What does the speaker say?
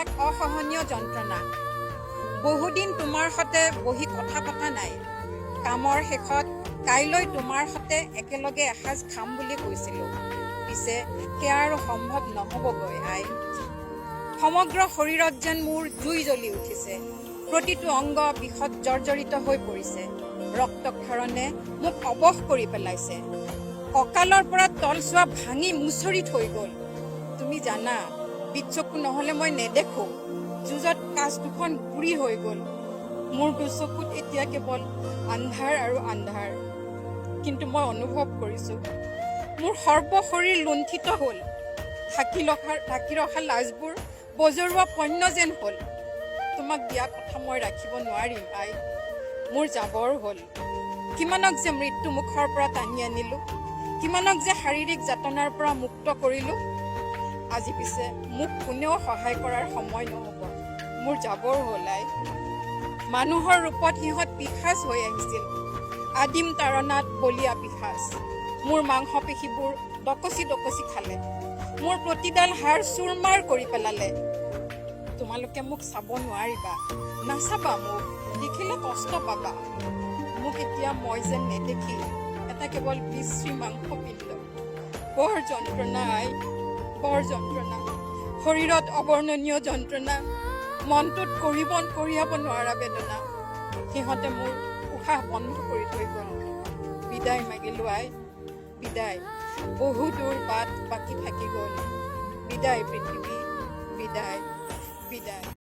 এক অসহনীয় যন্ত্ৰণা। বহুদিন তোমাৰ সতে বহি কথা পতা নাই। কামৰ শেষত কাইলৈ তোমাৰ সতে একেলগে এসাঁজ খাম বুলি কৈছিলোঁ। পিছে সেয়া আৰু সম্ভৱ নহ'বগৈ আই। সমগ্ৰ শৰীৰত যেন মোৰ জুই জ্বলি উঠিছে। প্ৰতিটো অংগ বিষত জৰ্জৰিত হৈ পৰিছে। ৰক্তক্ষৰণে মোক অৱস কৰি পেলাইছে। কঁকালৰ পৰা তলচোৱা ভাঙি মুচৰি থৈ গ'ল। তুমি জানা বিচকু নহ'লে মই নেদেখো। যুঁজত কাজ দুখন বুঢ়ী হৈ গ'ল। মোৰ দুচকুত এতিয়া কেৱল আন্ধাৰ আৰু আন্ধাৰ। কিন্তু মই অনুভৱ কৰিছোঁ মোৰ সৰ্বশৰীৰ লুণ্ঠিত হ'ল। ঢাকি ৰখা ঢাকি ৰখা লাজবোৰ বজৰুৱা পণ্য যেন হ'ল। তোমাক দিয়া কথা মই ৰাখিব নোৱাৰিম আই। মোৰ যাবৰ হ'ল। কিমানক যে মৃত্যু মুখৰ পৰা টানি আনিলোঁ কিমানক যে শাৰীৰিক যাতনাৰ পৰা মুক্ত কৰিলোঁ আজি পিছে মোক কোনেও সহায় কৰাৰ সময় নহ'ব। মোৰ যাবৰ হ'ল আই মানুহৰ ৰূপত সিহঁত পিশাচ হৈ আহিছিল। আদিম তাৰণাত বলিয়া পিশাচ। মোৰ মাংস পেশীবোৰ ডকচি ডকচি খালে। মোৰ প্ৰতিডাল হাড় চুৰমাৰ কৰি পেলালে। তোমালোকে মোক চাব নোৱাৰিবা। নাচাবা মোক। দেখিলে কষ্ট পাবা। মোক এতিয়া মই যেন নেদেখি। এটা কেৱল বিশ্ৰী মাংস পিণ্ড বৰ যন্ত্ৰণা আই বৰ যন্ত্ৰণা। শৰীৰত অৱৰ্ণনীয় যন্ত্ৰণা। মনটোত কৰিব কঢ়িয়াব নোৱাৰা বেদনা। সিহঁতে মোৰ উশাহ বন্ধ কৰি থৈ গ'ল। বিদায় মাগিলো আই বিদায়। বহু দূৰ বাট বাকী থাকি গ'ল। বিদায় পৃথিৱী, বিদায় বিদায়।